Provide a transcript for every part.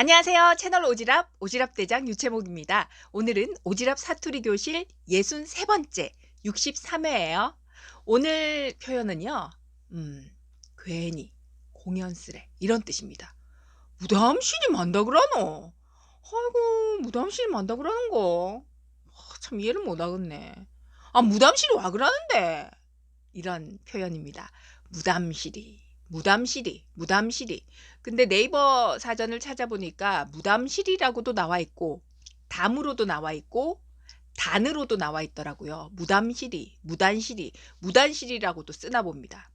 안녕하세요. 채널 오지랖 오지랖 대장 유채목입니다. 오늘은 오지랖 사투리 교실 63번째 63회예요. 오늘 표현은요. 음, 괜히 공연스레 이런 뜻입니다. 무담실이 만다 그러노. 아이고 무담실이 만다 그러는 거. 아, 참 이해를 못 하겠네. 아 무담실이 와 그러는데 이런 표현입니다. 무담실이 무담실이 무담실이 근데 네이버 사전을 찾아보니까 무담실이라고도 나와 있고 담으로도 나와 있고 단으로도 나와 있더라고요. 무담실이, 무단실이, 무단실이라고도 쓰나 봅니다.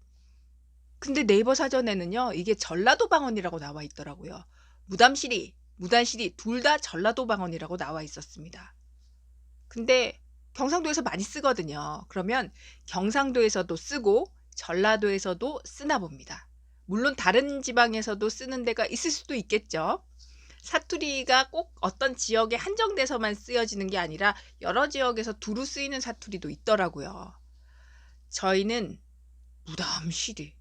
근데 네이버 사전에는요, 이게 전라도 방언이라고 나와 있더라고요. 무담실이, 무단실이 둘다 전라도 방언이라고 나와 있었습니다. 근데 경상도에서 많이 쓰거든요. 그러면 경상도에서도 쓰고 전라도에서도 쓰나 봅니다. 물론 다른 지방에서도 쓰는 데가 있을 수도 있겠죠. 사투리가 꼭 어떤 지역에 한정돼서만 쓰여지는 게 아니라 여러 지역에서 두루 쓰이는 사투리도 있더라고요. 저희는 무담시리,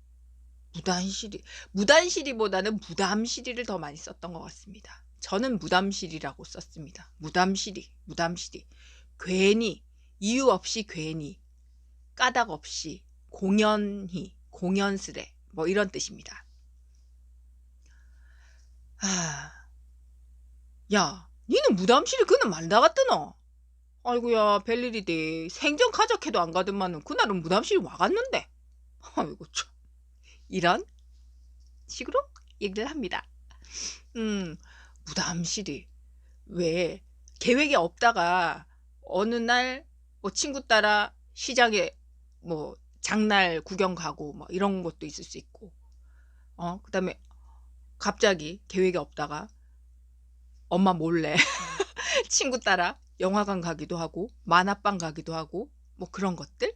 무단시리, 무단시리보다는 무담시리를 더 많이 썼던 것 같습니다. 저는 무담시리라고 썼습니다. 무담시리, 무담시리. 괜히, 이유 없이 괜히, 까닭 없이, 공연히, 공연스레, 뭐 이런 뜻입니다. 아, 야, 니는 무담실이 그는 말 나갔더너? 아이고야, 별일이디. 생전 가적해도 안 가더만은 그날은 무담실이 와갔는데. 아이고 참. 이런 식으로 얘기를 합니다. 음, 무담실이 왜 계획이 없다가 어느 날 뭐 친구 따라 시장에 뭐 장날 구경 가고 뭐 이런 것도 있을 수 있고 어 그다음에 갑자기 계획이 없다가 엄마 몰래 친구 따라 영화관 가기도 하고 만화방 가기도 하고 뭐 그런 것들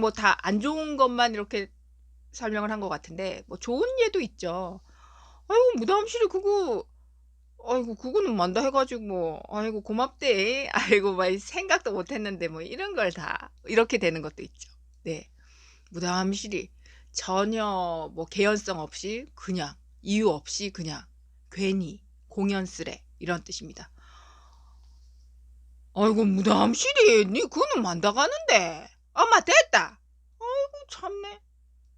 뭐 다 안 좋은 것만 이렇게 설명을 한 것 같은데 뭐 좋은 예도 있죠. 아이고 무담실이 그거 아이고 그거는 만다 해가지고 뭐 아이고 고맙대 아이고 막 생각도 못했는데 뭐 이런 걸 다 이렇게 되는 것도 있죠. 네. 무담실이 전혀 뭐 개연성 없이 그냥 이유 없이 그냥 괜히 공연스레 이런 뜻입니다. 아이고 무담실이 니 그는 만다가는데 엄마 됐다. 아이고 참네.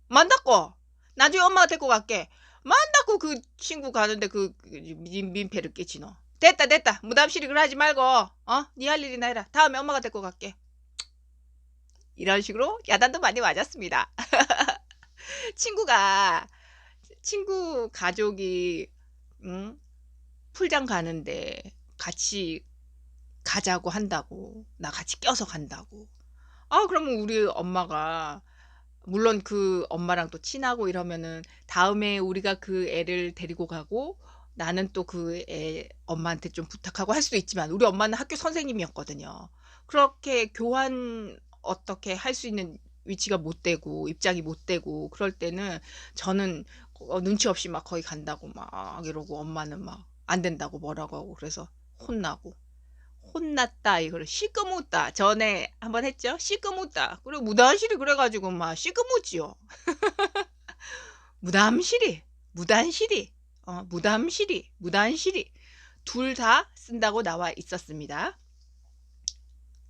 만다고 나중에 엄마가 데리고 갈게. 만다고 그 친구 가는데 그, 그 민, 민폐를 너. 됐다 됐다 무담실이 그러 하지 말고 어니 할 일이나 해라. 다음에 엄마가 데리고 갈게. 이런 식으로 야단도 많이 맞았습니다. 친구가 친구 가족이 응? 풀장 가는데 같이 가자고 한다고 나 같이 껴서 간다고. 아 그러면 우리 엄마가 물론 그 엄마랑 또 친하고 이러면은 다음에 우리가 그 애를 데리고 가고 나는 또 그 애 엄마한테 좀 부탁하고 할 수도 있지만 우리 엄마는 학교 선생님이었거든요. 그렇게 교환 어떻게 할 수 있는 위치가 못 되고 입장이 못 되고 그럴 때는 저는 어, 눈치 없이 막 거기 간다고 막 이러고 엄마는 막 안 된다고 뭐라고 하고 그래서 혼나고. 혼났다 이거를. 시끄묻다. 전에 한번 했죠? 시끄묻다. 그리고 무단실이 그래가지고 막 시끄묻지요. 무담실이 무단실이 어, 무담실이 무단실이. 둘 다 쓴다고 나와 있었습니다.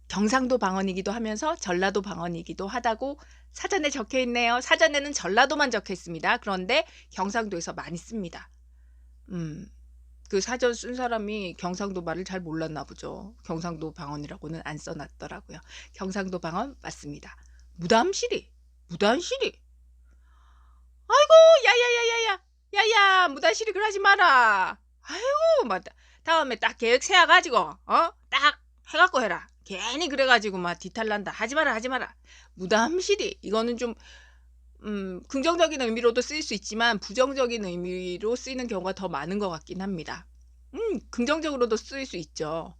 경상도 방언이기도 하면서 전라도 방언이기도 하다고 사전에 적혀 있네요. 사전에는 전라도만 적혀 있습니다. 그런데 경상도에서 많이 씁니다. 음, 그 사전 쓴 사람이 경상도 말을 잘 몰랐나 보죠. 경상도 방언이라고는 안 써놨더라고요. 경상도 방언 맞습니다. 무담실이, 무단실이. 아이고, 야야야야야, 야야, 무단실이 그러지 마라. 아이고, 맞다. 다음에 딱 계획 세워가지고, 어, 딱 해갖고 해라. 괜히 그래가지고 막 뒤탈난다. 하지 마라, 하지 마라. 무담실이. 이거는 좀, 음, 긍정적인 의미로도 쓰일 수 있지만 부정적인 의미로 쓰이는 경우가 더 많은 것 같긴 합니다. 음, 긍정적으로도 쓰일 수 있죠.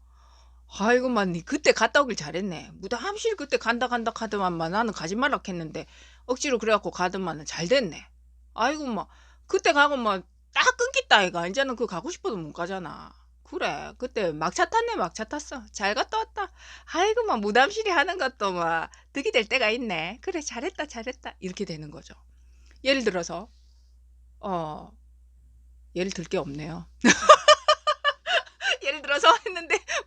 아이고 만, 니 그때 갔다 오길 잘했네. 무담실 그때 간다 간다 카드만만 나는 가지 말라 했는데 억지로 그래갖고 가더만은 잘 됐네. 아이고 뭐 그때 가고 뭐딱 끊겼다 아이가. 이제는 그 가고 싶어도 못 가잖아. 그래 그때 막차 탔네 막차 탔어 잘 갔다 왔다 아이고 막 무담실이 하는 것도 막 득이 될 때가 있네 그래 잘했다 잘했다 이렇게 되는 거죠 예를 들어서 어 예를 들 게 없네요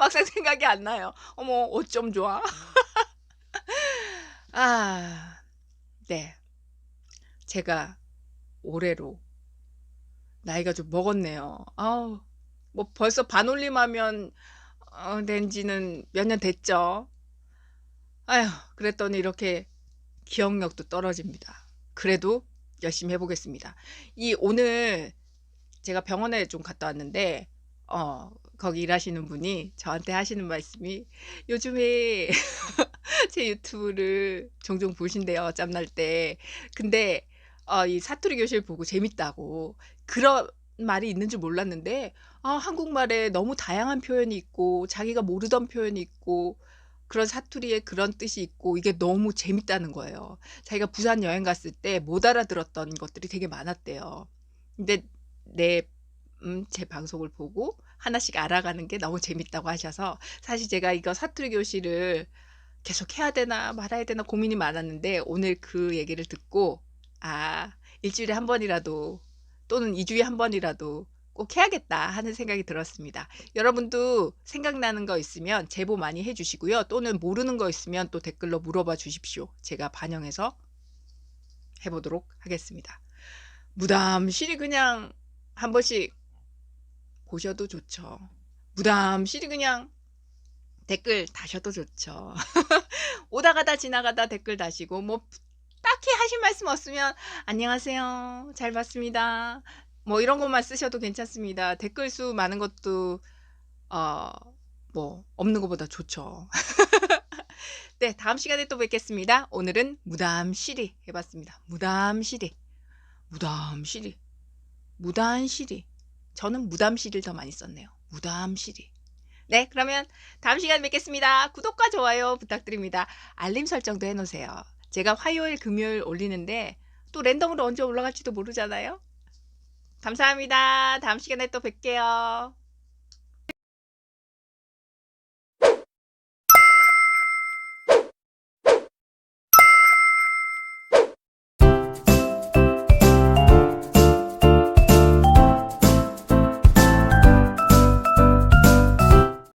막상 생각이 안 나요. 어머, 어쩜 좋아. 아, 네. 제가 올해로 나이가 좀 먹었네요. 아우, 뭐 벌써 반올림하면 어, 된 지는 몇 년 됐죠. 아휴, 그랬더니 이렇게 기억력도 떨어집니다. 그래도 열심히 해보겠습니다. 이 오늘 제가 병원에 좀 갔다 왔는데, 어, 거기 일하시는 분이 저한테 하시는 말씀이 요즘에 제 유튜브를 종종 보신대요. 짬날 때. 근데 어, 이 사투리 교실 보고 재밌다고 그런 말이 있는 줄 몰랐는데 아, 한국말에 너무 다양한 표현이 있고 자기가 모르던 표현이 있고 그런 사투리에 그런 뜻이 있고 이게 너무 재밌다는 거예요. 자기가 부산 여행 갔을 때 못 알아들었던 것들이 되게 많았대요. 근데 내, 음, 제 방송을 보고 하나씩 알아가는 게 너무 재밌다고 하셔서 사실 제가 이거 사투리 교실을 계속 해야 되나 말아야 되나 고민이 많았는데 오늘 그 얘기를 듣고 아, 일주일에 한 번이라도 또는 2주에 한 번이라도 꼭 해야겠다 하는 생각이 들었습니다. 여러분도 생각나는 거 있으면 제보 많이 해주시고요. 또는 모르는 거 있으면 또 댓글로 물어봐 주십시오. 제가 반영해서 해보도록 하겠습니다. 무담실이 그냥 한 번씩 보셔도 좋죠. 무담실이 그냥 댓글 다셔도 좋죠. 오다 가다 지나가다 댓글 다시고 뭐 딱히 하실 말씀 없으면 안녕하세요. 잘 봤습니다. 뭐 이런 것만 쓰셔도 괜찮습니다. 댓글 수 많은 것도 어 뭐 없는 것보다 좋죠. 네, 다음 시간에 또 뵙겠습니다. 오늘은 무담시리 해봤습니다. 무담시리, 무담시리, 무단시리. 저는 무담시리를 더 많이 썼네요. 무담시리. 네, 그러면 다음 시간에 뵙겠습니다. 구독과 좋아요 부탁드립니다. 알림 설정도 해놓으세요. 제가 화요일, 금요일 올리는데 또 랜덤으로 언제 올라갈지도 모르잖아요. 감사합니다. 다음 시간에 또 뵐게요.